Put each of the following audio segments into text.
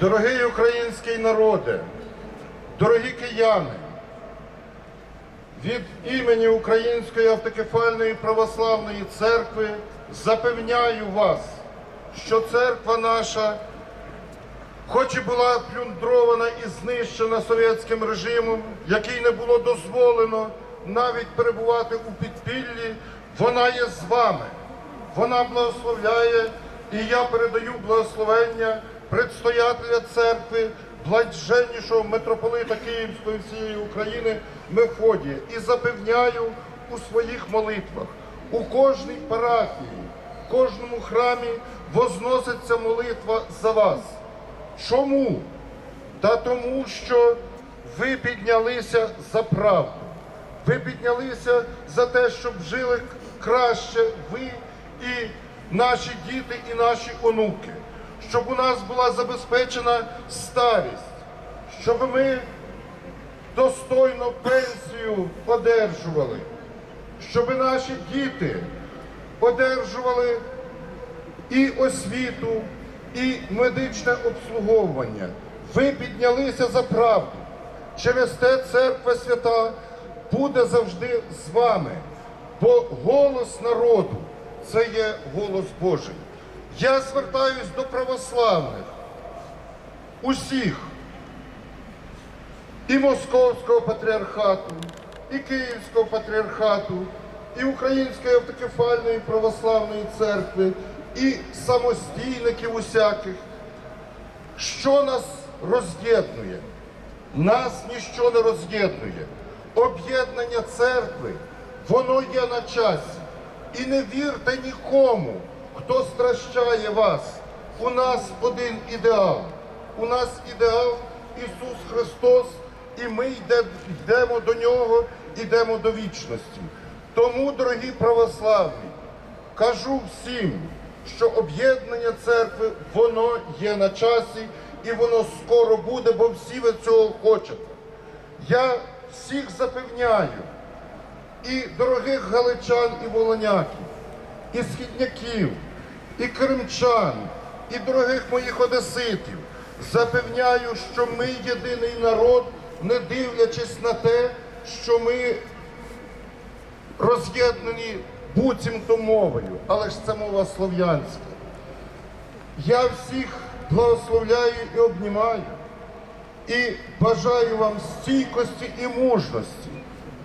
Дорогий український народе, дорогі кияни, від імені Української автокефальної православної церкви запевняю вас, що церква наша, хоч і була плюндрована і знищена совєтським режимом, який не було дозволено навіть перебувати у підпіллі, вона є з вами. Вона благословляє, і я передаю благословення предстоятеля церкви, блаженнішого митрополита Київської всієї України Мефодія і запевняю у своїх молитвах. У кожній парафії, в кожному храмі возноситься молитва за вас. Чому? Та тому, що ви піднялися за правду. Ви піднялися за те, щоб жили краще ви і наші діти, і наші онуки, щоб у нас була забезпечена старість, щоб ми достойно пенсію одержували, щоб наші діти одержували і освіту, і медичне обслуговування. Ви піднялися за правду. Через те церква свята буде завжди з вами, бо голос народу це є голос Божий. Я звертаюсь до православних, усіх, і Московського патріархату, і Київського патріархату, і Української автокефальної православної церкви, і самостійників усяких. Що нас роз'єднує? Нас ніщо не роз'єднує. Об'єднання церкви, воно є на часі. І не вірте нікому, хто стращає вас. У нас один ідеал. У нас ідеал Ісус Христос, і ми йдемо до Нього, йдемо до вічності. Тому, дорогі православні, кажу всім, що об'єднання церкви, воно є на часі і воно скоро буде, бо всі ви цього хочете. Я всіх запевняю, і дорогих галичан і волоняків, і східняків, і кримчан, і дорогих моїх одеситів, запевняю, що ми єдиний народ, не дивлячись на те, що ми роз'єднані буцімто мовою, але ж це мова слов'янська. Я всіх благословляю і обнімаю. І бажаю вам стійкості і мужності.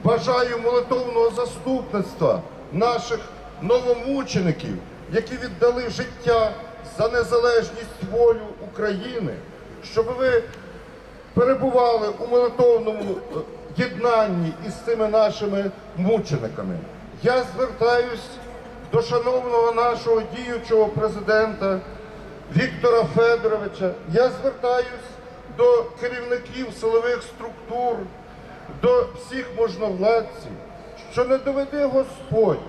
Бажаю молитовного заступництва наших новомучеників, які віддали життя за незалежність волю України, щоб ви перебували у молитовному е, єднанні із цими нашими мучениками. Я звертаюсь до шановного нашого діючого президента Віктора Федоровича. Я звертаюсь до керівників силових структур, до всіх можновладців, що не доведе Господь,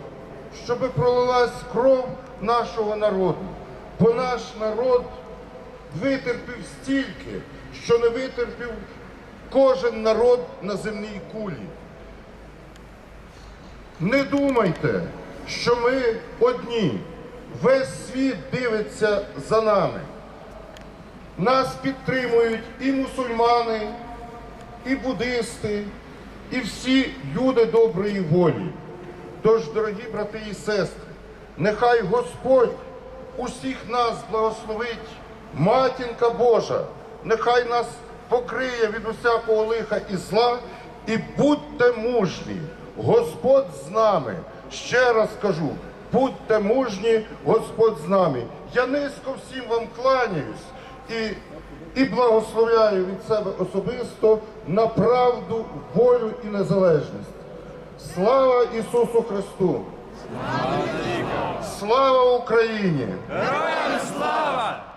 щоби пролилась кров нашого народу, бо наш народ витерпів стільки, що не витерпів кожен народ на земній кулі. Не думайте, що ми одні. Весь світ дивиться за нами. Нас підтримують і мусульмани, і буддисти, і всі люди доброї волі. Тож, дорогі брати і сестри, нехай Господь усіх нас благословить, матінка Божа, нехай нас покриє від усякого лиха і зла, і будьте мужні, Господь з нами. Ще раз кажу, будьте мужні, Господь з нами. Я низько всім вам кланяюсь і, і благословляю від себе особисто на правду, волю і незалежність. Слава Ісусу Христу! Слава Україні! Героям слава!